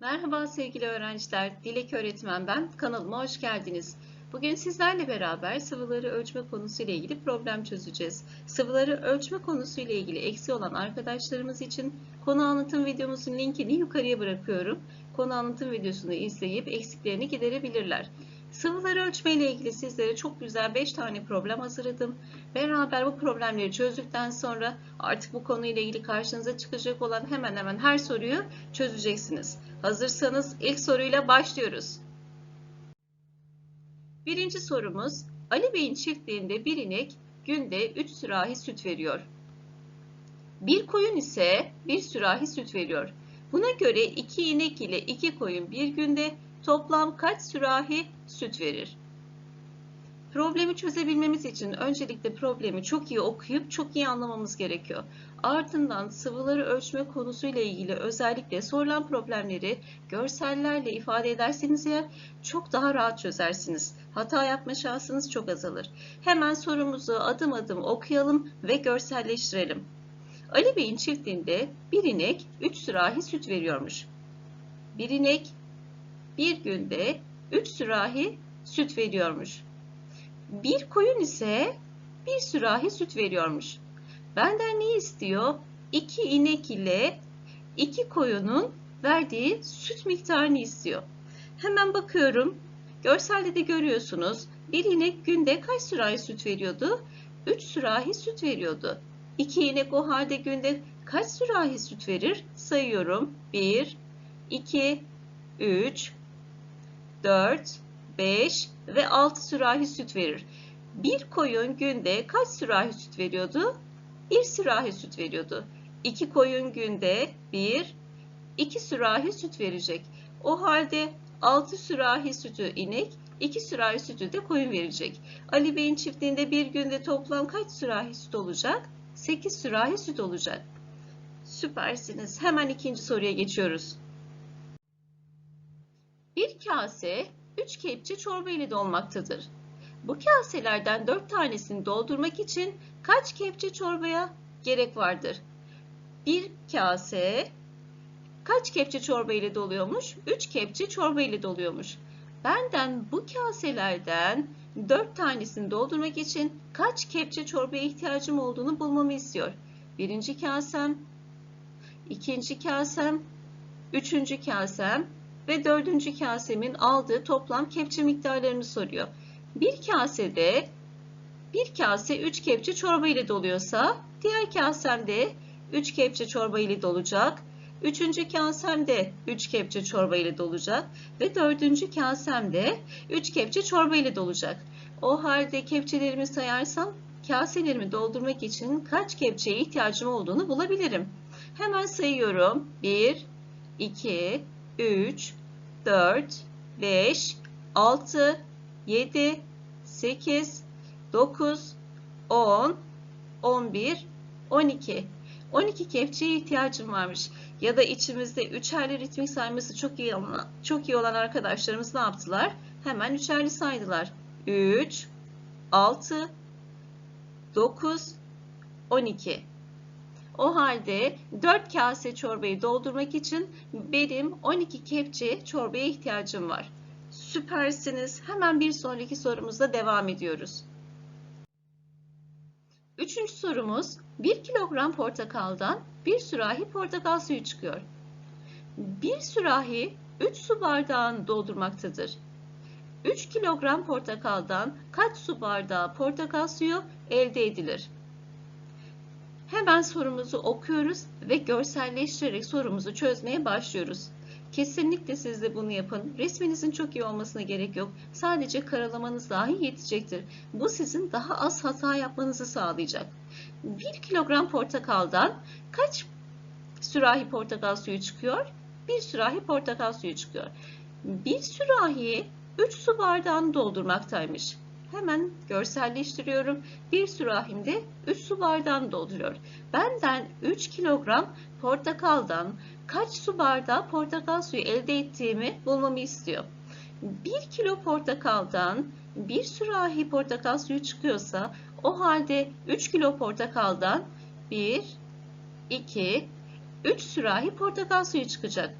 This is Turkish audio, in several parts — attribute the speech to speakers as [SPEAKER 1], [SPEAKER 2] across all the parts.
[SPEAKER 1] Merhaba sevgili öğrenciler, Dilek öğretmen ben. Kanalıma hoş geldiniz. Bugün sizlerle beraber sıvıları ölçme konusu ile ilgili problem çözeceğiz. Sıvıları ölçme konusu ile ilgili eksi olan arkadaşlarımız için konu anlatım videomuzun linkini yukarıya bırakıyorum. Konu anlatım videosunu izleyip eksiklerini giderebilirler. Sıvıları ölçme ile ilgili sizlere çok güzel 5 tane problem hazırladım. Beraber bu problemleri çözdükten sonra artık bu konuyla ilgili karşınıza çıkacak olan hemen hemen her soruyu çözeceksiniz. Hazırsanız ilk soruyla başlıyoruz. Birinci sorumuz Ali Bey'in çiftliğinde bir inek günde 3 sürahi süt veriyor. Bir koyun ise bir sürahi süt veriyor. Buna göre iki inek ile iki koyun bir günde toplam kaç sürahi süt verir? Problemi çözebilmemiz için öncelikle problemi çok iyi okuyup çok iyi anlamamız gerekiyor. Ardından sıvıları ölçme konusuyla ilgili özellikle sorulan problemleri görsellerle ifade ederseniz eğer çok daha rahat çözersiniz. Hata yapma şansınız çok azalır. Hemen sorumuzu adım adım okuyalım ve görselleştirelim. Ali Bey'in çiftliğinde bir inek 3 sürahi süt veriyormuş. Bir inek bir günde 3 sürahi süt veriyormuş. Bir koyun ise bir sürahi süt veriyormuş. Benden ne istiyor? İki inek ile iki koyunun verdiği süt miktarını istiyor. Hemen bakıyorum. Görselde de görüyorsunuz. Bir inek günde kaç sürahi süt veriyordu? 3 sürahi süt veriyordu. İki inek o halde günde kaç sürahi süt verir? Sayıyorum. 1, 2, 3, 4, 5 ve 6 sürahi süt verir. Bir koyun günde kaç sürahi süt veriyordu? Bir sürahi süt veriyordu. İki koyun günde bir, iki sürahi süt verecek. O halde 6 sürahi sütü inek, 2 sürahi sütü de koyun verecek. Ali Bey'in çiftliğinde bir günde toplam kaç sürahi süt olacak? 8 sürahi süt olacak. Süpersiniz. Hemen ikinci soruya geçiyoruz. Kase 3 kepçe çorba ile dolmaktadır. Bu kaselerden 4 tanesini doldurmak için kaç kepçe çorbaya gerek vardır? Bir kase kaç kepçe çorba ile doluyormuş? 3 kepçe çorba ile doluyormuş. Benden bu kaselerden 4 tanesini doldurmak için kaç kepçe çorbaya ihtiyacım olduğunu bulmamı istiyor. Birinci kasem, ikinci kasem, üçüncü kasem ve dördüncü kasemin aldığı toplam kepçe miktarlarını soruyor. Bir kasede bir kase 3 kepçe çorba ile doluyorsa diğer kasemde 3 kepçe çorba ile dolacak. Üçüncü kasemde 3 kepçe çorba ile dolacak ve dördüncü kasemde 3 kepçe çorba ile dolacak. O halde kepçelerimi sayarsam kaselerimi doldurmak için kaç kepçeye ihtiyacım olduğunu bulabilirim. Hemen sayıyorum. 1, 2, 3, 4, 5, 6, 7, 8, 9, 10, 11, 12. 12 kepçeye ihtiyacım varmış. Ya da içimizde üçerli ritmik sayması çok iyi olan, çok iyi olan arkadaşlarımız ne yaptılar? Hemen üçerli saydılar. 3, 6, 9, 12. O halde 4 kase çorbayı doldurmak için benim 12 kepçe çorbaya ihtiyacım var. Süpersiniz. Hemen bir sonraki sorumuzda devam ediyoruz. Üçüncü sorumuz 1 kilogram portakaldan 1 sürahi portakal suyu çıkıyor. 1 sürahi 3 su bardağını doldurmaktadır. 3 kilogram portakaldan kaç su bardağı portakal suyu elde edilir? Hemen sorumuzu okuyoruz ve görselleştirerek sorumuzu çözmeye başlıyoruz. Kesinlikle siz de bunu yapın. Resminizin çok iyi olmasına gerek yok. Sadece karalamanız dahi yetecektir. Bu sizin daha az hata yapmanızı sağlayacak. 1 kilogram portakaldan kaç sürahi portakal suyu çıkıyor? 1 sürahi portakal suyu çıkıyor. 1 sürahi 3 su bardağını doldurmaktaymış. Hemen görselleştiriyorum. Bir sürahimde 3 su bardağını dolduruyor. Benden 3 kilogram portakaldan kaç su bardağı portakal suyu elde ettiğimi bulmamı istiyor. 1 kilo portakaldan 1 sürahi portakal suyu çıkıyorsa o halde 3 kilo portakaldan 1, 2, 3 sürahi portakal suyu çıkacak.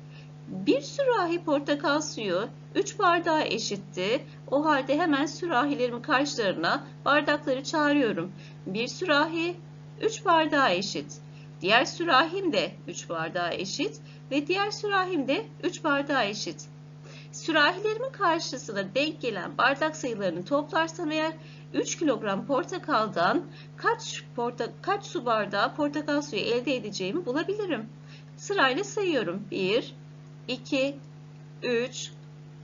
[SPEAKER 1] Bir sürahi portakal suyu 3 bardağa eşitti. O halde hemen sürahilerimin karşılarına bardakları çağırıyorum. Bir sürahi 3 bardağa eşit. Diğer sürahim de 3 bardağa eşit ve diğer sürahim de 3 bardağa eşit. Sürahilerimin karşısına denk gelen bardak sayılarını toplarsam eğer 3 kilogram portakaldan kaç, porta, kaç su bardağı portakal suyu elde edeceğimi bulabilirim. Sırayla sayıyorum. 1, 2, 3,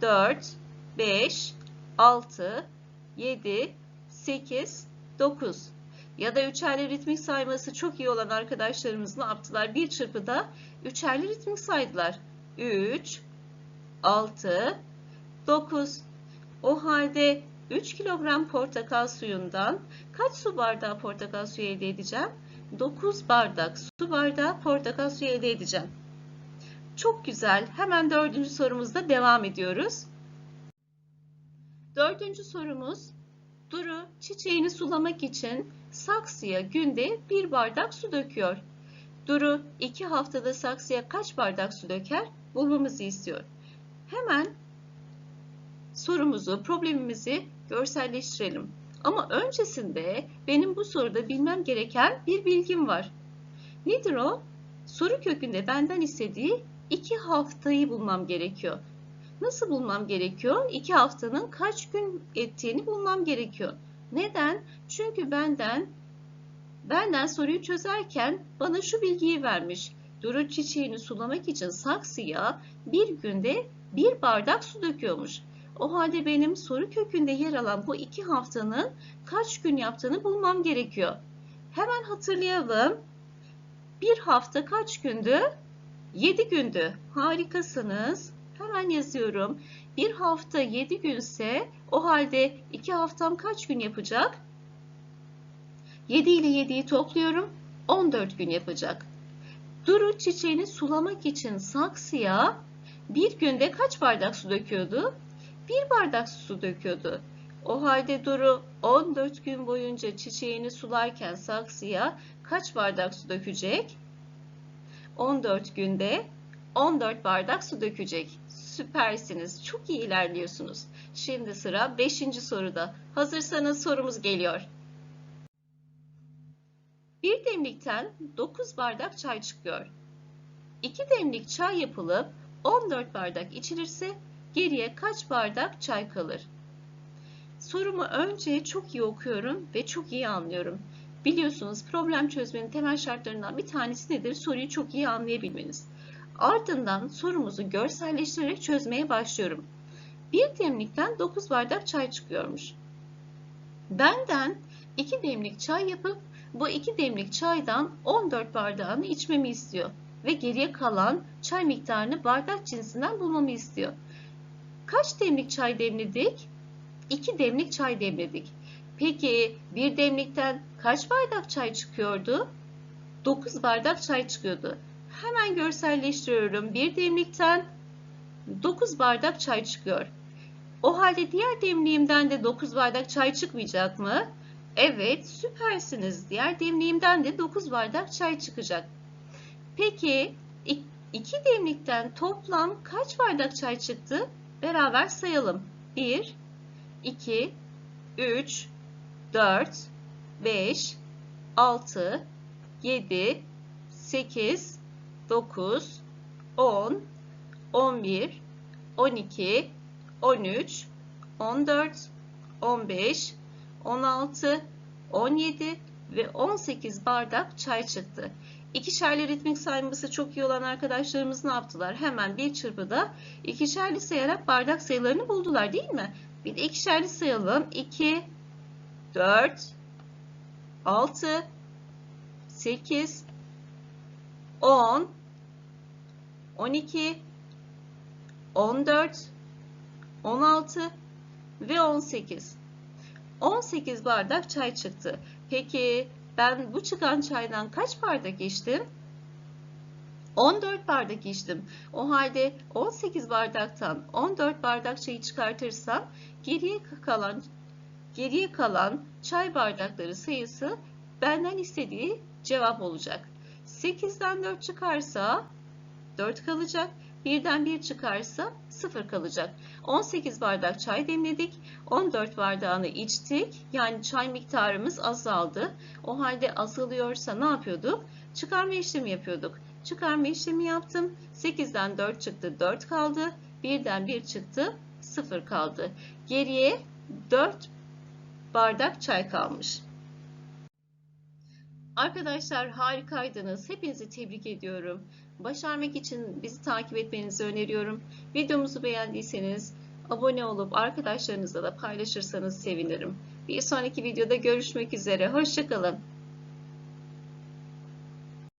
[SPEAKER 1] 4, 5, 6, 7, 8, 9. Ya da üçerli ritmik sayması çok iyi olan arkadaşlarımız ne yaptılar? Bir çırpıda üçerli ritmik saydılar. 3, 6, 9. O halde 3 kilogram portakal suyundan kaç su bardağı portakal suyu elde edeceğim? 9 bardak su bardağı portakal suyu elde edeceğim. Çok güzel. Hemen dördüncü sorumuzda devam ediyoruz. Dördüncü sorumuz Duru çiçeğini sulamak için saksıya günde bir bardak su döküyor. Duru iki haftada saksıya kaç bardak su döker bulmamızı istiyor. Hemen sorumuzu, problemimizi görselleştirelim. Ama öncesinde benim bu soruda bilmem gereken bir bilgim var. Nedir o? Soru kökünde benden istediği iki haftayı bulmam gerekiyor. Nasıl bulmam gerekiyor? İki haftanın kaç gün ettiğini bulmam gerekiyor. Neden? Çünkü benden benden soruyu çözerken bana şu bilgiyi vermiş. Duru çiçeğini sulamak için saksıya bir günde bir bardak su döküyormuş. O halde benim soru kökünde yer alan bu iki haftanın kaç gün yaptığını bulmam gerekiyor. Hemen hatırlayalım. Bir hafta kaç gündü? 7 gündü. Harikasınız. Hemen yazıyorum. Bir hafta 7 günse o halde 2 haftam kaç gün yapacak? 7 ile 7'yi topluyorum. 14 gün yapacak. Duru çiçeğini sulamak için saksıya bir günde kaç bardak su döküyordu? Bir bardak su döküyordu. O halde Duru 14 gün boyunca çiçeğini sularken saksıya kaç bardak su dökecek? 14 günde 14 bardak su dökecek. Süpersiniz. Çok iyi ilerliyorsunuz. Şimdi sıra 5. soruda. Hazırsanız sorumuz geliyor. Bir demlikten 9 bardak çay çıkıyor. 2 demlik çay yapılıp 14 bardak içilirse geriye kaç bardak çay kalır? Sorumu önce çok iyi okuyorum ve çok iyi anlıyorum. Biliyorsunuz problem çözmenin temel şartlarından bir tanesi nedir? Soruyu çok iyi anlayabilmeniz. Ardından sorumuzu görselleştirerek çözmeye başlıyorum. Bir demlikten 9 bardak çay çıkıyormuş. Benden 2 demlik çay yapıp bu 2 demlik çaydan 14 bardağını içmemi istiyor ve geriye kalan çay miktarını bardak cinsinden bulmamı istiyor. Kaç demlik çay demledik? 2 demlik çay demledik. Peki bir demlikten kaç bardak çay çıkıyordu? 9 bardak çay çıkıyordu. Hemen görselleştiriyorum. Bir demlikten 9 bardak çay çıkıyor. O halde diğer demliğimden de 9 bardak çay çıkmayacak mı? Evet, süpersiniz. Diğer demliğimden de 9 bardak çay çıkacak. Peki iki demlikten toplam kaç bardak çay çıktı? Beraber sayalım. 1, 2, 3, 4, 5, 6, 7, 8, 9, 10, 11, 12, 13, 14, 15, 16, 17 ve 18 bardak çay çıktı. İkişerli ritmik sayması çok iyi olan arkadaşlarımız ne yaptılar? Hemen bir çırpıda ikişerli sayarak bardak sayılarını buldular değil mi? Bir de ikişerli sayalım. 2, 4, 6, 8, 10, 12, 14, 16 ve 18. 18 bardak çay çıktı. Peki ben bu çıkan çaydan kaç bardak içtim? 14 bardak içtim. O halde 18 bardaktan 14 bardak çayı çıkartırsam geriye kalan geriye kalan çay bardakları sayısı benden istediği cevap olacak. 8'den 4 çıkarsa 4 kalacak. Birden 1 çıkarsa 0 kalacak. 18 bardak çay demledik. 14 bardağını içtik. Yani çay miktarımız azaldı. O halde azalıyorsa ne yapıyorduk? Çıkarma işlemi yapıyorduk. Çıkarma işlemi yaptım. 8'den 4 çıktı 4 kaldı. 1'den 1 çıktı 0 kaldı. Geriye 4 bardak çay kalmış. Arkadaşlar harikaydınız. Hepinizi tebrik ediyorum. Başarmak için bizi takip etmenizi öneriyorum. Videomuzu beğendiyseniz abone olup arkadaşlarınızla da paylaşırsanız sevinirim. Bir sonraki videoda görüşmek üzere. Hoşçakalın.